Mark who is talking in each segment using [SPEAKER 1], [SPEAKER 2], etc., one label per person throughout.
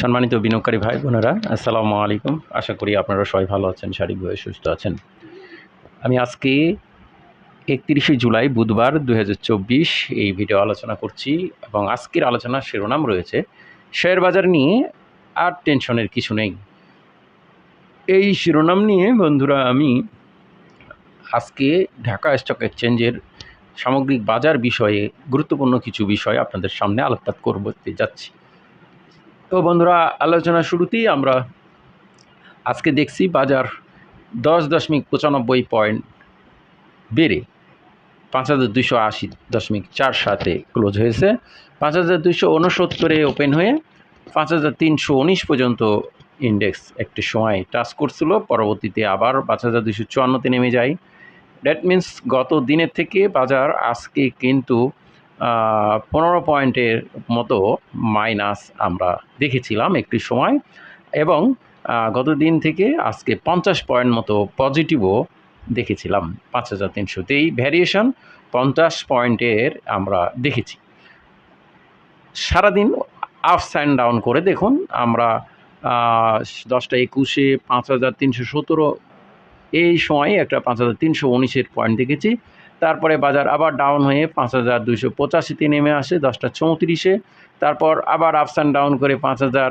[SPEAKER 1] সম্মানিত বিনিয়োগকারী ভাই বোনেরা, আসসালামু আলাইকুম। আশা করি আপনারা সবাই ভালো আছেন শারীরিকভাবে সুস্থ আছেন। আমি আজকে একত্রিশে জুলাই, বুধবার দু হাজার চব্বিশ এই ভিডিও আলোচনা করছি এবং আজকের আলোচনার শিরোনাম রয়েছে, শেয়ার বাজার নিয়ে আর টেনশনের কিছু নেই। এই শিরোনাম নিয়ে বন্ধুরা আমি আজকে ঢাকা স্টক এক্সচেঞ্জের সামগ্রিক বাজার বিষয়ে গুরুত্বপূর্ণ কিছু বিষয় আপনাদের সামনে আলোকপাত করতে যাচ্ছি। তো বন্ধুরা, আলোচনা শুরুতেই আমরা আজকে দেখছি বাজার দশ দশমিক পঁচানব্বই পয়েন্ট বেড়ে পাঁচ হাজার দুশো আশি দশমিক চার সাতে ক্লোজ হয়েছে। পাঁচ হাজার দুশো উনসত্তরে ওপেন হয়ে পাঁচ হাজার তিনশো উনিশ পর্যন্ত ইন্ডেক্স একটি সময় টাচ করছিল। পরবর্তীতে আবার পাঁচ হাজার দুশো চুয়ান্নতে নেমে যায়। দ্যাট মিন্স গত দিনের থেকে বাজার আজকে কিন্তু পনেরো পয়েন্টের মতো মাইনাস আমরা দেখেছিলাম একটি সময় এবং গত দিন থেকে আজকে পঞ্চাশ পয়েন্ট মতো পজিটিভও দেখেছিলাম, পাঁচ হাজার তিনশোতে এই ভ্যারিয়েশন পঞ্চাশ পয়েন্টের আমরা দেখেছি। সারাদিন আপস অ্যান্ড ডাউন করে দেখুন আমরা দশটা একুশে পাঁচ হাজার তিনশো সতেরো এই সময়ে একটা পাঁচ হাজার তিনশো উনিশের পয়েন্ট দেখেছি। তারপরে বাজার আবার ডাউন হয়ে পাঁচ হাজার দুশো পঁচাশিতে নেমে আসে, দশটা চৌত্রিশে। তারপর আবার আপস অ্যান্ড ডাউন করে পাঁচ হাজার,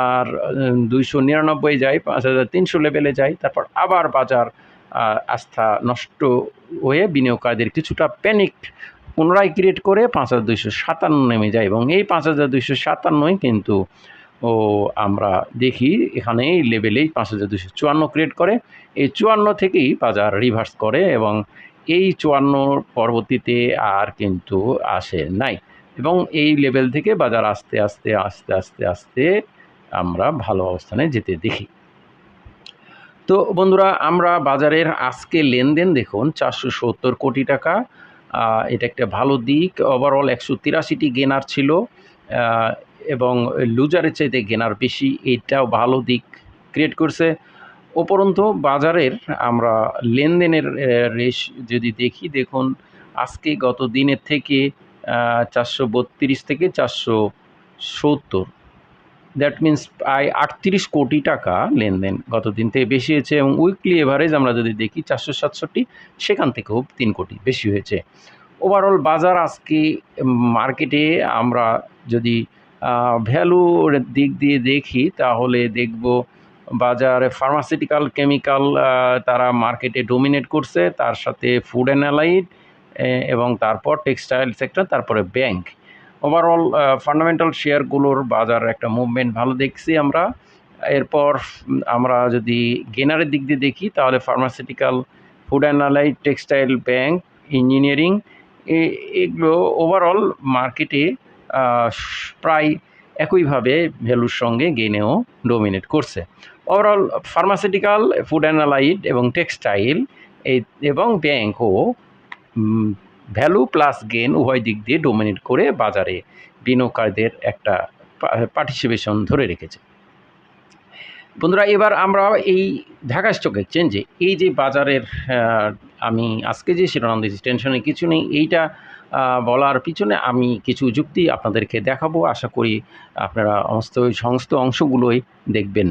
[SPEAKER 1] আর দুইশো নিরানব্বই যায়, পাঁচ হাজার তিনশো লেভেলে যায়। তারপর আবার বাজার আস্থা নষ্ট হয়ে বিনিয়োগকারীদের কিছুটা প্যানিক পুনরায় ক্রিয়েট করে পাঁচ হাজার দুইশো সাতান্ন নেমে যায়। এবং এই পাঁচ হাজার দুইশো সাতান্নই কিন্তু, ও, আমরা দেখি এখানে এই লেভেলেই পাঁচ হাজার দুশো চুয়ান্ন ক্রিয়েট করে। এই চুয়ান্ন থেকেই বাজার রিভার্স করে এবং এই চুয়ান্ন পরবর্তীতে আর কিন্তু আসে নাই। এবং এই লেভেল থেকে বাজার আস্তে আস্তে আস্তে আস্তে আস্তে আমরা ভালো অবস্থানে যেতে দেখি। তো বন্ধুরা, আমরা বাজারের আজকে লেনদেন দেখুন, চারশো সত্তর কোটি টাকা। এটা একটা ভালো দিক। ওভারঅল একশো তিরাশিটি গেনার ছিল। এবং লুজারের চাইতে গেনার বেশি। এটাও ভালো দিক। ক্রিয়েট করছে। উপরন্তু বাজারের আমরা লেনদেনের রেশ যদি দেখি, দেখুন আজকে গত দিনের থেকে চারশো বত্রিশ থেকে চারশো সত্তর। দ্যাট মিন্স প্রায় আটত্রিশ কোটি টাকা লেনদেন গত দিন থেকে বেশি হয়েছে এবং উইকলি এভারেজ আমরা যদি দেখি, চারশো সাতষট্টি, সেখান থেকেও তিন কোটি বেশি হয়েছে। ওভারঅল বাজার আজকে মার্কেটে আমরা যদি ভ্যালুর দিক দিয়ে দেখি, তাহলে দেখব বাজারে ফার্মাসিউটিক্যাল কেমিক্যাল তারা মার্কেটে ডোমিনেট করছে, তার সাথে ফুড অ্যানালাইট এবং তারপর টেক্সটাইল সেক্টর তারপরে ব্যাংক ওভারঅল ফান্ডামেন্টাল শেয়ারগুলোর বাজার একটা মুভমেন্ট ভালো দেখছি আমরা। এরপর আমরা যদি গেনারের দিক দিয়ে দেখি, তাহলে pharmaceutical food and allied textile bank engineering এগুলো ওভারঅল মার্কেটে প্রায় একইভাবে ভ্যালুর সঙ্গে গেনেও ডোমিনেট করছে। Overall pharmaceutical food and allied এবং টেক্সটাইল এই এবং ব্যাংকও ভ্যালু প্লাস গেন উভয় দিক দিয়ে ডোমিনেট করে বাজারে বিনিয়োগকারীদের একটা পার্টিসিপেশন ধরে রেখেছে। বন্ধুরা, এবার আমরা এই ঢাকা স্টক এক্সচেঞ্জে এই যে বাজারের আমি আজকে যে শিরোনাম দিয়েছি টেনশনের কিছু নেই। এইটা বলার পিছনে আমি কিছু যুক্তি আপনাদেরকে দেখাবো। আশা করি আপনারা সমস্ত সমস্ত অংশগুলোই দেখবেন।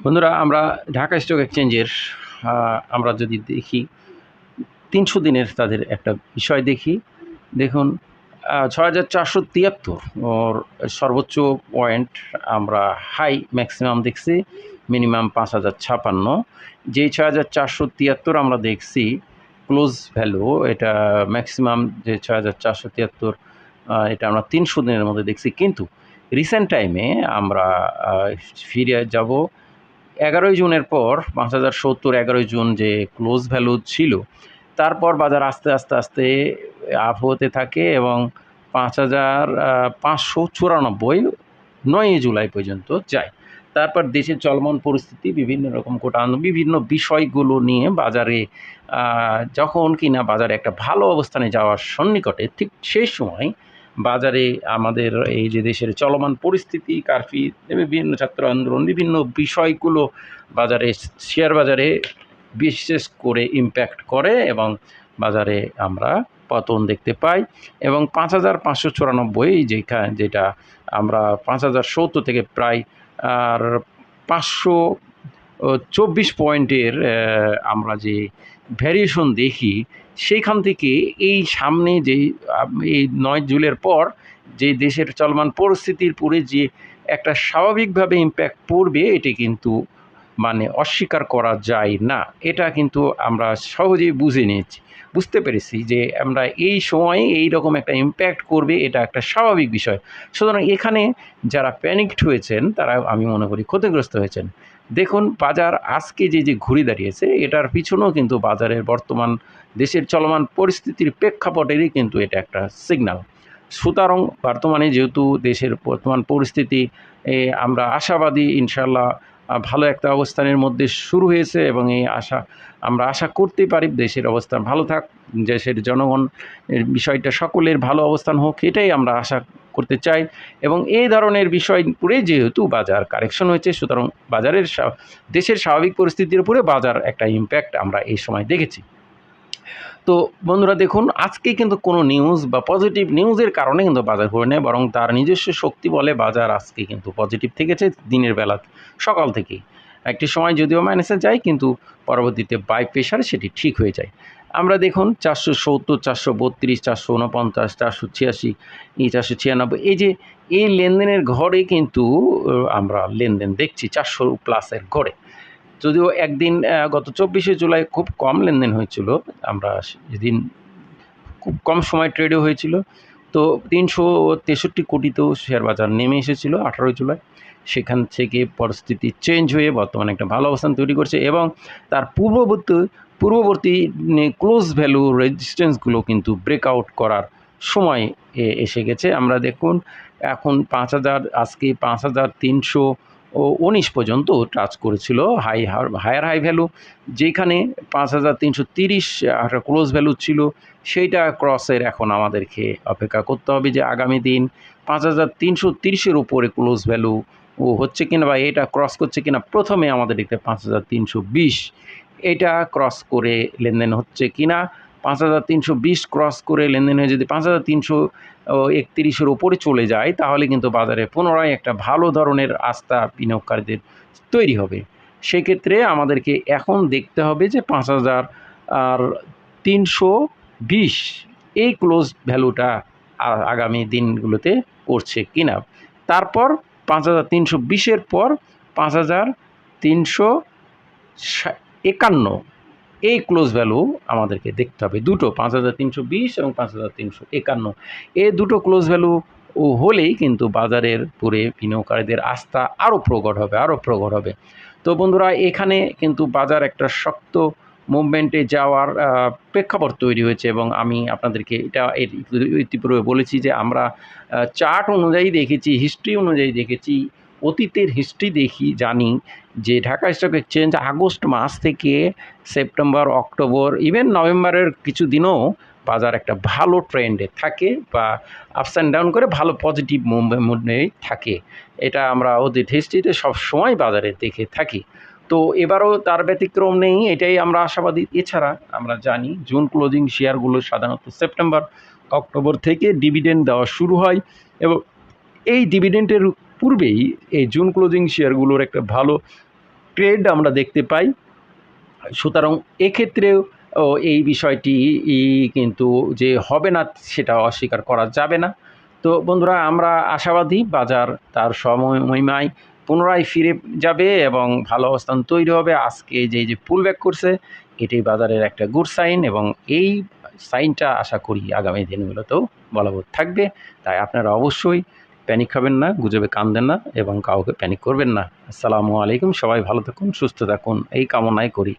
[SPEAKER 1] বন্ধুরা, আমরা ঢাকা স্টক এক্সচেঞ্জের আমরা যদি দেখি, তিনশো দিনের তাদের একটা বিষয় দেখি। দেখুন ছয় হাজার চারশো তিয়াত্তর ওর সর্বোচ্চ পয়েন্ট আমরা হাই, ম্যাক্সিমাম দেখছি, মিনিমাম পাঁচ হাজার ছাপান্ন। যেই ছয় হাজার চারশো তিয়াত্তর আমরা দেখছি ক্লোজ ভ্যালু, এটা ম্যাক্সিমাম যে ছয় হাজার চারশো তিয়াত্তর এটা আমরা তিনশো দিনের মধ্যে দেখছি। কিন্তু রিসেন্ট টাইমে আমরা ফিরে যাব এগারোই জুনের পর, পাঁচ হাজার সত্তর এগারোই জুন যে ক্লোজ ভ্যালু ছিল, তারপর বাজার আস্তে আস্তে আস্তে আপ হতে থাকে এবং পাঁচ হাজার পাঁচশো চুরানব্বই নয়ই জুলাই পর্যন্ত যায়। তারপর দেশের চলমান পরিস্থিতি, বিভিন্ন রকম কোটানো বিভিন্ন বিষয়গুলো নিয়ে বাজারে যখন কিনা বাজারে একটা ভালো অবস্থানে যাওয়ার সন্নিকটে ঠিক সেই সময় বাজারে আমাদের এই যে দেশের চলমান পরিস্থিতি, কারফি, বিভিন্ন ছাত্র আন্দোলন, বিভিন্ন বিষয়গুলো বাজারে, শেয়ার বাজারে বিশেষ করে ইম্প্যাক্ট করে এবং বাজারে আমরা পতন দেখতে পাই এবং পাঁচ হাজার পাঁচশো চুরানব্বই যেখানে যেটা আমরা পাঁচ হাজার সত্তর থেকে প্রায় আর পাঁচশো চব্বিশ পয়েন্টের আমরা যে ভ্যারিয়েশন দেখি, সেইখান থেকে এই সামনে যে এই নয় জুলের পর যে দেশের চলমান পরিস্থিতির পরে যে একটা স্বাভাবিকভাবে ইম্প্যাক্ট পড়বে, এটি কিন্তু মানে অস্বীকার করা যায় না। এটা কিন্তু আমরা সহজেই বুঝে নিয়েছি। বুঝতে পেরেছি যে আমরা এই সময়ে এই রকম একটা ইম্প্যাক্ট করবে, এটা একটা স্বাভাবিক বিষয়। সুতরাং এখানে যারা প্যানিকড হয়েছেন, তারা আমি মনে করি ক্ষতিগ্রস্ত হয়েছেন। দেখুন, বাজার আজকে যে যে ঘুরে দাঁড়িয়েছে, এটার পিছনেও কিন্তু বাজারের বর্তমান দেশের চলমান পরিস্থিতির প্রেক্ষাপটেরই কিন্তু এটা একটা সিগন্যাল সুতরাং বর্তমানে যেহেতু দেশের বর্তমান পরিস্থিতি আমরা আশাবাদী ইনশাল্লাহ ভালো একটা অবস্থানের মধ্যে শুরু হয়েছে এবং এই আশা আমরা আশা করতে পারি দেশের অবস্থান ভালো থাক, দেশের জনগণ বিষয়টা সকলের ভালো অবস্থান হোক, এটাই আমরা আশা করতে চাই। এবং এই ধরনের বিষয় উপরে যেহেতু বাজার কারেকশন হয়েছে, সুতরাং বাজারের দেশের স্বাভাবিক পরিস্থিতির উপরে বাজার একটা ইম্প্যাক্ট আমরা এই সময় দেখেছি। তো বন্ধুরা দেখুন, আজকে কিন্তু কোনো নিউজ বা পজিটিভ নিউজের কারণে কিন্তু বাজার ঘুরে নেয়, বরং তার নিজস্ব শক্তি বলে বাজার আজকে কিন্তু পজিটিভ থেকেছে দিনের বেলা সকাল থেকেই। একটি সময় যদিও মাইনাসে যায়, কিন্তু পরবর্তীতে বাই প্রেশার সেটি ঠিক হয়ে যায়। আমরা দেখুন, চারশো সত্তর, চারশো বত্রিশ, চারশো উনপঞ্চাশ চারশো ছিয়াশি চারশো ছিয়ানব্বই, এই যে, এই লেনদেনের ঘরে কিন্তু, আমরা লেনদেন দেখছি চারশো প্লাসের ঘরে। যদিও একদিন গত চব্বিশে জুলাই খুব কম লেনদেন হয়েছিল। আমরা সেদিন খুব কম সময় ট্রেডও হয়েছিল। তো তিনশো তেষট্টি কোটিতেও শেয়ার বাজার নেমে এসেছিল আঠারোই জুলাই। সেখান থেকে পরিস্থিতি চেঞ্জ হয়ে বর্তমানে একটা ভালো অবস্থান তৈরি করছে এবং তার পূর্ববর্তী পূর্ববর্তী ক্লোজ ভ্যালু রেজিস্ট্যান্সগুলো কিন্তু ব্রেকআউট করার সময় এসে গেছে। আমরা দেখুন, এখন পাঁচ হাজার, আজকে পাঁচ হাজার তিনশো ও উনিশ পর্যন্ত টাচ করেছিল হাই হায়ার হাই ভ্যালু যেখানে পাঁচ হাজার তিনশো তিরিশ একটা ক্লোজ ভ্যালু ছিল, সেইটা ক্রসের এখন আমাদেরকে অপেক্ষা করতে হবে যে আগামী দিন পাঁচ হাজার তিনশো তিরিশের উপরে ক্লোজ ভ্যালু ও হচ্ছে কিনা বা এটা ক্রস করছে কিনা, প্রথমে আমাদের দেখতে পাঁচ হাজার তিনশো বিশ, এটা ক্রস করে লেনদেন হচ্ছে কিনা পাঁচ হাজার তিনশো বিশ ক্রস করে লেনদেন হয়ে যদি পাঁচ হাজার তিনশো একত্রিশের ওপরে চলে যায়, তাহলে কিন্তু বাজারে পুনরায় একটা ভালো ধরনের আস্থা বিনিয়োগকারীদের তৈরি হবে। সেক্ষেত্রে আমাদেরকে এখন দেখতে হবে যে পাঁচ হাজার আর তিনশো বিশ এই ক্লোজ ভ্যালুটা আগামী দিনগুলোতে করছে কিনা। তারপর পাঁচ হাজার তিনশো বিশের পর পাঁচ হাজার তিনশো একান্ন এই ক্লোজ ভ্যালু আমাদেরকে দেখতে হবে। দুটো, পাঁচ হাজার তিনশো বিশ এবং পাঁচ হাজার তিনশো একান্ন। এই দুটো ক্লোজ ভ্যালু ও হলেই কিন্তু বাজারের পুরে বিনিয়োগকারীদের আস্থা আরও প্রকট হবে, আরও প্রকট হবে। তো বন্ধুরা, এখানে কিন্তু বাজার একটা শক্ত মুভমেন্টে যাওয়ার প্রেক্ষাপট তৈরি হয়েছে এবং আমি আপনাদেরকে এটা এর ইতিপূর্বে বলেছি যে আমরা চার্ট অনুযায়ী দেখেছি হিস্ট্রি অনুযায়ী দেখেছি। অতীতের হিস্ট্রি দেখি, জানি যে ঢাকা স্টক এক্সচেঞ্জ আগস্ট মাস থেকে সেপ্টেম্বর অক্টোবর ইভেন নভেম্বরের কিছু দিনও বাজার একটা ভালো ট্রেন্ডে থাকে বা আপস অ্যান্ড ডাউন করে ভালো পজিটিভ মুভমেন্টে থাকে। এটা আমরা অতীত হিস্ট্রিতে সবসময় বাজারে দেখে থাকি। তো এবারও তার ব্যতিক্রম নেই, এটাই আমরা আশাবাদী। এছাড়া আমরা জানি জুন ক্লোজিং শেয়ারগুলো সাধারণত সেপ্টেম্বর অক্টোবর থেকে ডিভিডেন্ড দেওয়া শুরু হয় এবং এই ডিভিডেন্টের পূর্বেই এই জুন ক্লোজিং শেয়ারগুলোর একটা ভালো ট্রেড আমরা দেখতে পাই। সুতরাং এক্ষেত্রেও এই বিষয়টি কিন্তু যে হবে না সেটা অস্বীকার করা যাবে না। তো বন্ধুরা, আমরা আশাবাদী, বাজার তার সময় মহিমায় পুনরায় ফিরে যাবে এবং ভালো অবস্থান তৈরি হবে। আজকে যে যে পুল ব্যাক করছে এটি বাজারের একটা গুড সাইন এবং এই সাইনটা আশা করি আগামী দিনগুলোতেও বলবৎ থাকবে। তাই আপনারা অবশ্যই প্যানিক খাবেন না, গুজবে কান দেন না এবং কাউকে প্যানিক করবেন না। আসসালামু আলাইকুম, সবাই ভালো থাকুন, সুস্থ থাকুন, এই কামনাই করি।